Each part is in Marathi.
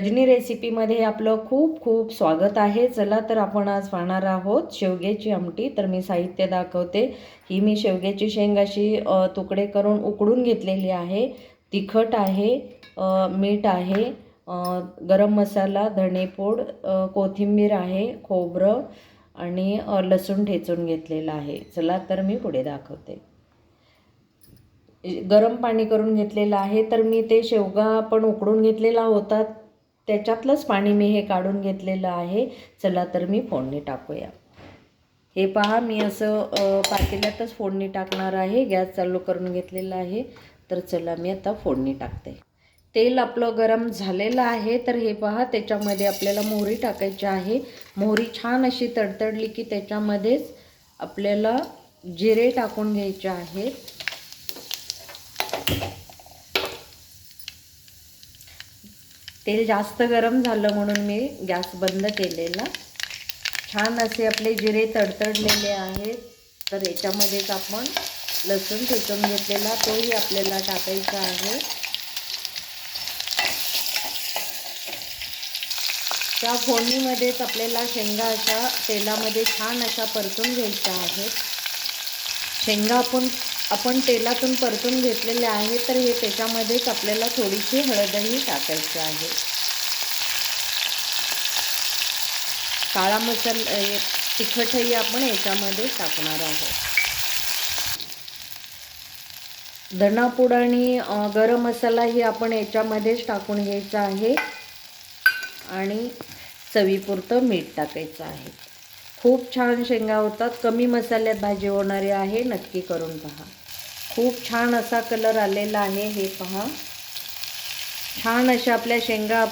रजनी रेसिपीमध्ये आपलं खूप खूप स्वागत आहे. चला तर आपण आज पाहणार आहोत शेवग्याची आमटी. तर मी साहित्य दाखवते ही मी शेवग्याची शेंग अशी तुकडे करून उकडून घेतलेली आहे. तिखट आहे मीठ आहे गरम मसाला धणेपूड कोथिंबीर आहे खोबरं आणि लसूण ठेचून घेतलेलं आहे. चला तर मी पुढे दाखवते. गरम पाणी करून घेतलेलं आहे. तर मी ते शेवगा पण उकडून घेतलेला होता. त्याच्यातलंच पाणी मी हे काढून घेतलेलं आहे. चला तर मी फोडणी टाकूया. हे पहा मी असं पातेल्यातच फोडणी टाकणार आहे. गॅस चालू करून घेतलेला आहे. तर चला मी आता फोडणी टाकते. तेल आपलं गरम झालेलं आहे. तर हे पहा त्याच्यामध्ये आपल्याला मोहरी टाकायची आहे. मोहरी छान अशी तडतडली की त्याच्यामध्येच आपल्याला जिरे टाकून घ्यायचे आहेत. तेल जास्त गरम झालं म्हणून मी गॅस बंद केलेला. छान असे आपले जिरे तडतडलेले आहेत. तर याच्यामध्येच आपण लसूण ठेचून घेतलेला तोही आपल्याला टाकायचा आहे. त्या फोडणीमध्येच आपल्याला शेंगा अशा तेलामध्ये छान अशा परतून घ्यायच्या आहेत. शेंगा आपण आपण तेलातून परतून घेतलेले आहे तर हे त्याच्यामध्येच आपल्याला थोडीशी हळदही टाकायची आहे. काळा मसाला तिखटही आपण याच्यामध्ये टाकणार आहोत. धनापूड आणि गरम गरम मसालाही आपण याच्यामध्येच टाकून घ्यायचा आहे. आणि चवीपुरतं मीठ टाकायचं आहे. खूप छान शेंगा होतात. कमी मसाल्यात भाजी होणारी आहे. नक्की करून पहा. खूप छान असा कलर आलेला आहे. हे पहा. छान अशा आपल्या शेंगा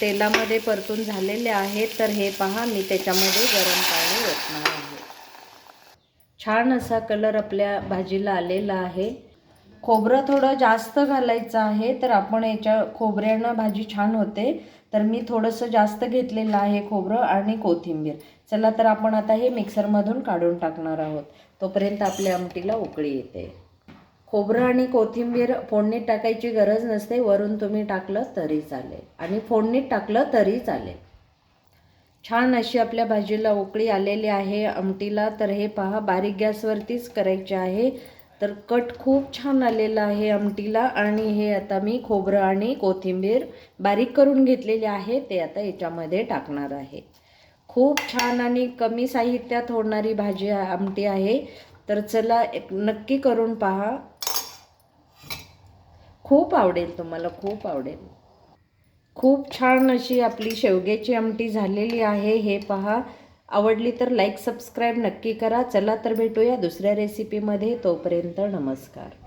तेलामध्ये परतून झालेल्या आहेत. तर हे पहा मी त्याच्यामध्ये गरम पाणी ओतणार आहे. छान असा कलर आपल्या भाजीला आलेला आहे. खोबरं थोडं जास्त घालायचं आहे तर आपण याच्या खोबऱ्यानं भाजी छान होते. तर मी थोडंसं जास्त घेतलेलं आहे खोबरं आणि कोथिंबीर. चला तर आपण आता हे मिक्सरमधून काढून टाकणार आहोत. तोपर्यंत आपल्या आमटीला उकळी येते. खोबरं आणि कोथिंबीर फोडणीत टाकायची गरज नसते वरून तुम्ही टाकलं तरी चालेल. आणि फोडणीत टाकलं तरी चालेल. छान अशी आपल्या भाजीला उकळी आलेली आहे आमटीला. तर हे पहा बारीक गॅसवरतीच करायचे आहे. तर कट खूप छान आलेला आहे आमटीला आणि हे आता मी खोबरं आणि कोथिंबीर बारीक करून घेतलेले आहे ते आता याच्यामध्ये टाकणार आहे. खूप छान आणि कमी साहित्यात होणारी भाजी आमटी आहे. तर चला एक नक्की करून पहा. खूप आवडेल तुम्हाला खूप आवडेल. खूप छान अशी आपली शेवग्याची आमटी झालेली आहे हे पहा. आवडली तर लाईक सबस्क्राईब नक्की करा. चला तर भेटूया दुसऱ्या रेसिपीमध्ये तोपर्यंत नमस्कार.